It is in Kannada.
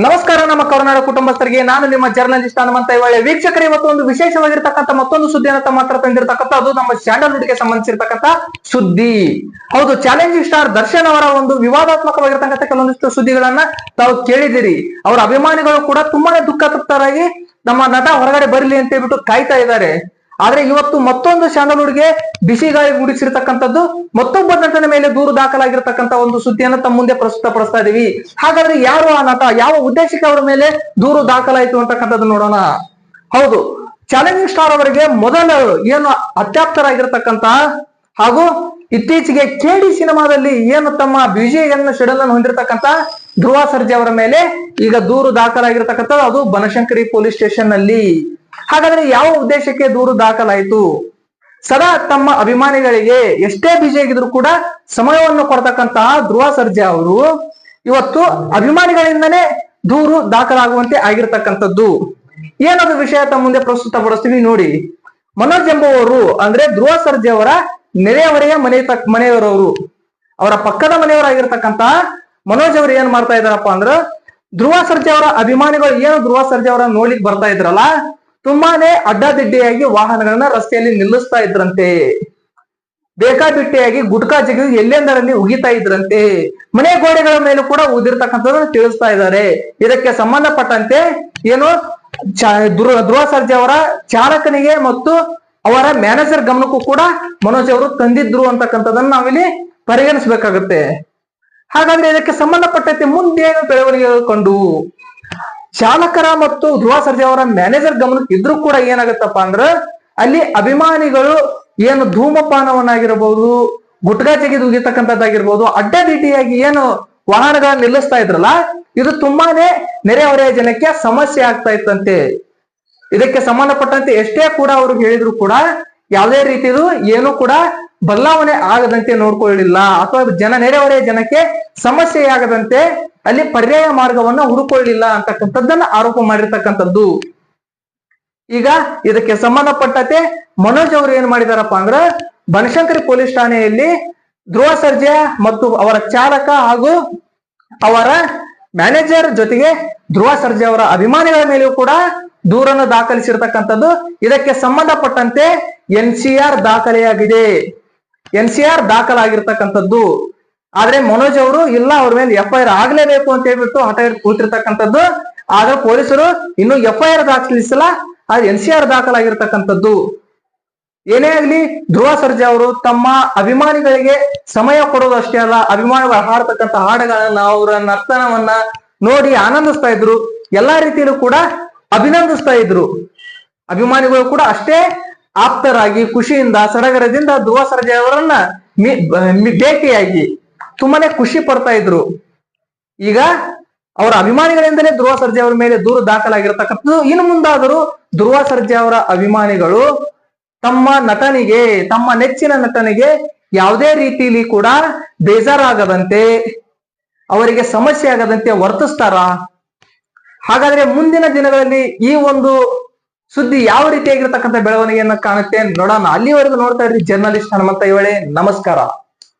ನಮಸ್ಕಾರ, ನಮ್ಮ ಕರುನಾಡ ಕುಟುಂಬಸ್ಥರಿಗೆ. ನಾನು ನಿಮ್ಮ ಜರ್ನಲಿಸ್ಟ್ ಹನುಮಂತ ಇವಾಳೆ ವೀಕ್ಷಕರು, ಇವತ್ತು ಒಂದು ವಿಶೇಷವಾಗಿರ್ತಕ್ಕಂಥ ಮತ್ತೊಂದು ಸುದ್ದಿಯನ್ನು ಮಾತ್ರ ತಂದಿರತಕ್ಕಂಥ, ಅದು ನಮ್ಮ ಸ್ಯಾಂಡಲ್ವುಡ್ಗೆ ಸಂಬಂಧಿಸಿರ್ತಕ್ಕಂಥ ಸುದ್ದಿ. ಹೌದು ಚಾಲೆಂಜಿಂಗ್ ಸ್ಟಾರ್ ದರ್ಶನ್ ಅವರ ಒಂದು ವಿವಾದಾತ್ಮಕವಾಗಿರ್ತಕ್ಕಂಥ ಕೆಲವೊಂದಿಷ್ಟು ಸುದ್ದಿಗಳನ್ನ ತಾವು ಕೇಳಿದಿರಿ ಅವರ ಅಭಿಮಾನಿಗಳು ಕೂಡ ತುಂಬಾನೇ ದುಃಖ ತೃಪ್ತರಾಗಿ ನಮ್ಮ ನಟ ಹೊರಗಡೆ ಬರಲಿ ಅಂತ ಹೇಳ್ಬಿಟ್ಟು ಕಾಯ್ತಾ ಇದ್ದಾರೆ. ಆದ್ರೆ ಇವತ್ತು ಮತ್ತೊಂದು ಸ್ಯಾಂಡಲ್ವುಡ್ಗೆ ಬಿಸಿ ಗಾಳಿ ಗುಡಿಸಿರ್ತಕ್ಕಂಥದ್ದು ಮತ್ತೊಬ್ಬ ನಟನ ಮೇಲೆ ದೂರು ದಾಖಲಾಗಿರ್ತಕ್ಕಂಥ ಒಂದು ಸುದ್ದಿಯನ್ನು ತಮ್ಮ ಮುಂದೆ ಪ್ರಸ್ತುತಪಡಿಸ್ತಾ ಇದೀವಿ. ಹಾಗಾದ್ರೆ ಯಾರು ಆ ನಟ? ಯಾವ ಉದ್ದೇಶಕ್ಕೆ ಅವರ ಮೇಲೆ ದೂರು ದಾಖಲಾಯಿತು ಅಂತಕ್ಕಂಥದ್ದು ನೋಡೋಣ. ಹೌದು, ಚಾಲೆಂಜಿಂಗ್ ಸ್ಟಾರ್ ಅವರಿಗೆ ಮೊದಲ ಏನು ಅತ್ಯಾಪ್ತರಾಗಿರ್ತಕ್ಕಂಥ ಹಾಗೂ ಇತ್ತೀಚೆಗೆ ಕೆಡಿ ಸಿನಿಮಾದಲ್ಲಿ ಏನು ತಮ್ಮ ಬಿಜಿಯನ್ನ ಶೆಡಲ್ ಅನ್ನು ಹೊಂದಿರತಕ್ಕಂತ ಧ್ರುವ ಸರ್ಜೆ ಅವರ ಮೇಲೆ ಈಗ ದೂರು ದಾಖಲಾಗಿರ್ತಕ್ಕಂಥದ್ದು ಅದು ಬನಶಂಕರಿ ಪೊಲೀಸ್ ಸ್ಟೇಷನ್ನಲ್ಲಿ ಹಾಗಾದ್ರೆ ಯಾವ ಉದ್ದೇಶಕ್ಕೆ ದೂರು ದಾಖಲಾಯಿತು? ಸದಾ ತಮ್ಮ ಅಭಿಮಾನಿಗಳಿಗೆ ಎಷ್ಟೇ ಆಗಿದ್ರು ಕೂಡ ಸಮಯವನ್ನು ಕೊಡ್ತಕ್ಕಂತಹ ಧ್ರುವ ಸರ್ಜಾ ಅವರು ಇವತ್ತು ಅಭಿಮಾನಿಗಳಿಂದನೇ ದೂರು ದಾಖಲಾಗುವಂತೆ ಆಗಿರ್ತಕ್ಕಂಥದ್ದು. ಏನದು ವಿಷಯ ತಮ್ಮ ಮುಂದೆ ಪ್ರಸ್ತುತಪಡಿಸ್ತೀವಿ ನೋಡಿ. ಮನೋಜ್ ಎಂಬುವವರು ಅಂದ್ರೆ ಧ್ರುವ ಸರ್ಜೆ ಅವರ ನೆರೆಯವರೆಯ ಮನೆ ತಕ್ ಮನೆಯವರವರು. ಅವರ ಪಕ್ಕದ ಮನೆಯವರಾಗಿರ್ತಕ್ಕಂತಹ ಮನೋಜ್ ಅವರು ಏನ್ ಮಾಡ್ತಾ ಇದಾರಪ್ಪ ಅಂದ್ರ ಧ್ರುವ ಸರ್ಜೆ ಅವರ ಅಭಿಮಾನಿಗಳು ಏನು ಧ್ರುವ ಸರ್ಜೆ ಅವರ ನೋಡ್ಲಿಕ್ ಬರ್ತಾ ಇದ್ರಲ್ಲ ತುಂಬಾನೇ ಅಡ್ಡಾದಿಡ್ಡಿಯಾಗಿ ವಾಹನಗಳನ್ನ ರಸ್ತೆಯಲ್ಲಿ ನಿಲ್ಲಿಸ್ತಾ ಇದ್ರಂತೆ. ಬೇಕಾಬಿಟ್ಟಿಯಾಗಿ ಗುಟ್ಕಾ ಜಗಿದು ಎಲ್ಲೆಂದರಲ್ಲಿ ಉಗಿತಾ ಇದ್ರಂತೆ. ಮನೆ ಗೋಡೆಗಳ ಮೇಲೂ ಕೂಡ ಉದಿರ್ತಕ್ಕಂಥದ್ದನ್ನು ತಿಳಿಸ್ತಾ ಇದ್ದಾರೆ. ಇದಕ್ಕೆ ಸಂಬಂಧಪಟ್ಟಂತೆ ಏನು ಧ್ರುವ ಧ್ರುವ ಸರ್ಜಾ ಅವರ ಚಾಲಕನಿಗೆ ಮತ್ತು ಅವರ ಮ್ಯಾನೇಜರ್ ಗಮನಕ್ಕೂ ಕೂಡ ಮನೋಜ್ ಅವರು ತಂದಿದ್ರು ಅಂತಕ್ಕಂಥದ್ದನ್ನ ನಾವಿಲ್ಲಿ ಪರಿಗಣಿಸಬೇಕಾಗುತ್ತೆ. ಹಾಗಾದ್ರೆ ಇದಕ್ಕೆ ಸಂಬಂಧಪಟ್ಟಂತೆ ಮುಂದೇನು ಬೆಳವಣಿಗೆ ಕಂಡು? ಚಾಲಕರ ಮತ್ತು ಧ್ರುವ ಸರ್ಜಾ ಅವರ ಮ್ಯಾನೇಜರ್ ಗಮನಕ್ಕೆ ಇದ್ರೂ ಕೂಡ ಏನಾಗುತ್ತಪ್ಪ ಅಂದ್ರ ಅಲ್ಲಿ ಅಭಿಮಾನಿಗಳು ಏನು ಧೂಮಪಾನವನ್ನಾಗಿರ್ಬೋದು, ಗುಟ್ಕಾ ತೆಗೆದು ಉಗಿತಕ್ಕಂಥದ್ದಾಗಿರ್ಬೋದು ರೀತಿಯಾಗಿ ಏನು ವಾಹನಗಳನ್ನ ನಿಲ್ಲಿಸ್ತಾ ಇದ್ರಲ್ಲ, ಇದು ತುಂಬಾನೇ ನೆರೆಹೊರೆಯ ಜನಕ್ಕೆ ಸಮಸ್ಯೆ ಆಗ್ತಾ ಇತ್ತಂತೆ. ಇದಕ್ಕೆ ಸಂಬಂಧಪಟ್ಟಂತೆ ಎಷ್ಟೇ ಕೂಡ ಅವ್ರಿಗೆ ಹೇಳಿದ್ರು ಕೂಡ, ಯಾವುದೇ ರೀತಿಯದು ಏನು ಕೂಡ ಬದಲಾವಣೆ ಆಗದಂತೆ ನೋಡ್ಕೊಳ್ಳಿಲ್ಲ ಅಥವಾ ಜನ ನೆರೆಹೊರೆಯ ಜನಕ್ಕೆ ಸಮಸ್ಯೆ ಆಗದಂತೆ ಅಲ್ಲಿ ಪರ್ಯಾಯ ಮಾರ್ಗವನ್ನ ಹುಡುಕೊಳ್ಳಿಲ್ಲ ಅಂತಕ್ಕಂಥದ್ದನ್ನ ಆರೋಪ ಮಾಡಿರ್ತಕ್ಕಂಥದ್ದು. ಈಗ ಇದಕ್ಕೆ ಸಂಬಂಧಪಟ್ಟಂತೆ ಮನೋಜ್ ಅವರು ಏನ್ ಮಾಡಿದಾರಪ್ಪ ಅಂದ್ರ ಬನಶಂಕರಿ ಪೊಲೀಸ್ ಠಾಣೆಯಲ್ಲಿ ಧ್ರುವ ಸರ್ಜಾ ಮತ್ತು ಅವರ ಚಾಲಕ ಹಾಗೂ ಅವರ ಮ್ಯಾನೇಜರ್ ಜೊತೆಗೆ ಧ್ರುವ ಸರ್ಜಾ ಅವರ ಅಭಿಮಾನಿಗಳ ಮೇಲೂ ಕೂಡ ದೂರನ್ನು ದಾಖಲಿಸಿರ್ತಕ್ಕಂಥದ್ದು. ಇದಕ್ಕೆ ಸಂಬಂಧಪಟ್ಟಂತೆ ಎನ್ ಸಿ ಆರ್ ದಾಖಲೆಯಾಗಿದೆ. ಎನ್ ಸಿ ಆರ್ ದಾಖಲಾಗಿರ್ತಕ್ಕಂಥದ್ದು. ಆದ್ರೆ ಮನೋಜ್ ಅವರು, ಇಲ್ಲ, ಅವ್ರ ಮೇಲೆ ಎಫ್ ಐ ಆರ್ ಆಗ್ಲೇಬೇಕು ಅಂತ ಹೇಳ್ಬಿಟ್ಟು ಹಠ ಕೂತಿರ್ತಕ್ಕಂಥದ್ದು. ಆದ್ರೆ ಪೊಲೀಸರು ಇನ್ನು ಎಫ್ ಐ ಆರ್ ದಾಖಲಿಸಲ್ಲ, ಆದ್ರೆ ಎನ್ ಸಿ ಆರ್ ದಾಖಲಾಗಿರ್ತಕ್ಕಂಥದ್ದು. ಏನೇ ಆಗ್ಲಿ, ಧ್ರುವ ಸರ್ಜಾ ಅವರು ತಮ್ಮ ಅಭಿಮಾನಿಗಳಿಗೆ ಸಮಯ ಕೊಡೋದು ಅಷ್ಟೇ ಅಲ್ಲ ಅಭಿಮಾನಿಗಳು ಹಾಡ್ತಕ್ಕಂಥ ಹಾಡುಗಳನ್ನ, ಅವರ ನರ್ತನವನ್ನ ನೋಡಿ ಆನಂದಿಸ್ತಾ ಇದ್ರು. ಎಲ್ಲಾ ರೀತಿಯಲ್ಲೂ ಕೂಡ ಅಭಿನಂದಿಸ್ತಾ ಇದ್ರು. ಅಭಿಮಾನಿಗಳು ಕೂಡ ಅಷ್ಟೇ ಆಪ್ತರಾಗಿ ಖುಷಿಯಿಂದ ಸಡಗರದಿಂದ ಧ್ರುವ ಸರ್ಜಾ ಅವರನ್ನ ಭೇಟಿಯಾಗಿ ತುಂಬಾನೇ ಖುಷಿ ಪಡ್ತಾ ಇದ್ರು. ಈಗ ಅವರ ಅಭಿಮಾನಿಗಳಿಂದಲೇ ಧ್ರುವ ಸರ್ಜಾ ಅವರ ಮೇಲೆ ದೂರು ದಾಖಲಾಗಿರ್ತಕ್ಕಂಥದ್ದು. ಇನ್ನು ಮುಂದಾದರೂ ಧ್ರುವ ಸರ್ಜಾ ಅವರ ಅಭಿಮಾನಿಗಳು ತಮ್ಮ ನಟನಿಗೆ, ತಮ್ಮ ನೆಚ್ಚಿನ ನಟನಿಗೆ ಯಾವುದೇ ರೀತಿಯಲ್ಲಿ ಕೂಡ ಬೇಜಾರಾಗದಂತೆ, ಅವರಿಗೆ ಸಮಸ್ಯೆ ಆಗದಂತೆ ವರ್ತಿಸ್ತಾರ? ಹಾಗಾದ್ರೆ ಮುಂದಿನ ದಿನಗಳಲ್ಲಿ ಈ ಒಂದು ಸುದ್ದಿ ಯಾವ ರೀತಿಯಾಗಿರ್ತಕ್ಕಂಥ ಬೆಳವಣಿಗೆಯನ್ನ ಕಾಣುತ್ತೆ ನೋಡೋಣ. ಅಲ್ಲಿವರೆಗೂ ನೋಡ್ತಾ ಇರ್ರಿ ಜರ್ನಲಿಸ್ಟ್ ಹನುಮಂತ ಇವಳೆ ನಮಸ್ಕಾರ.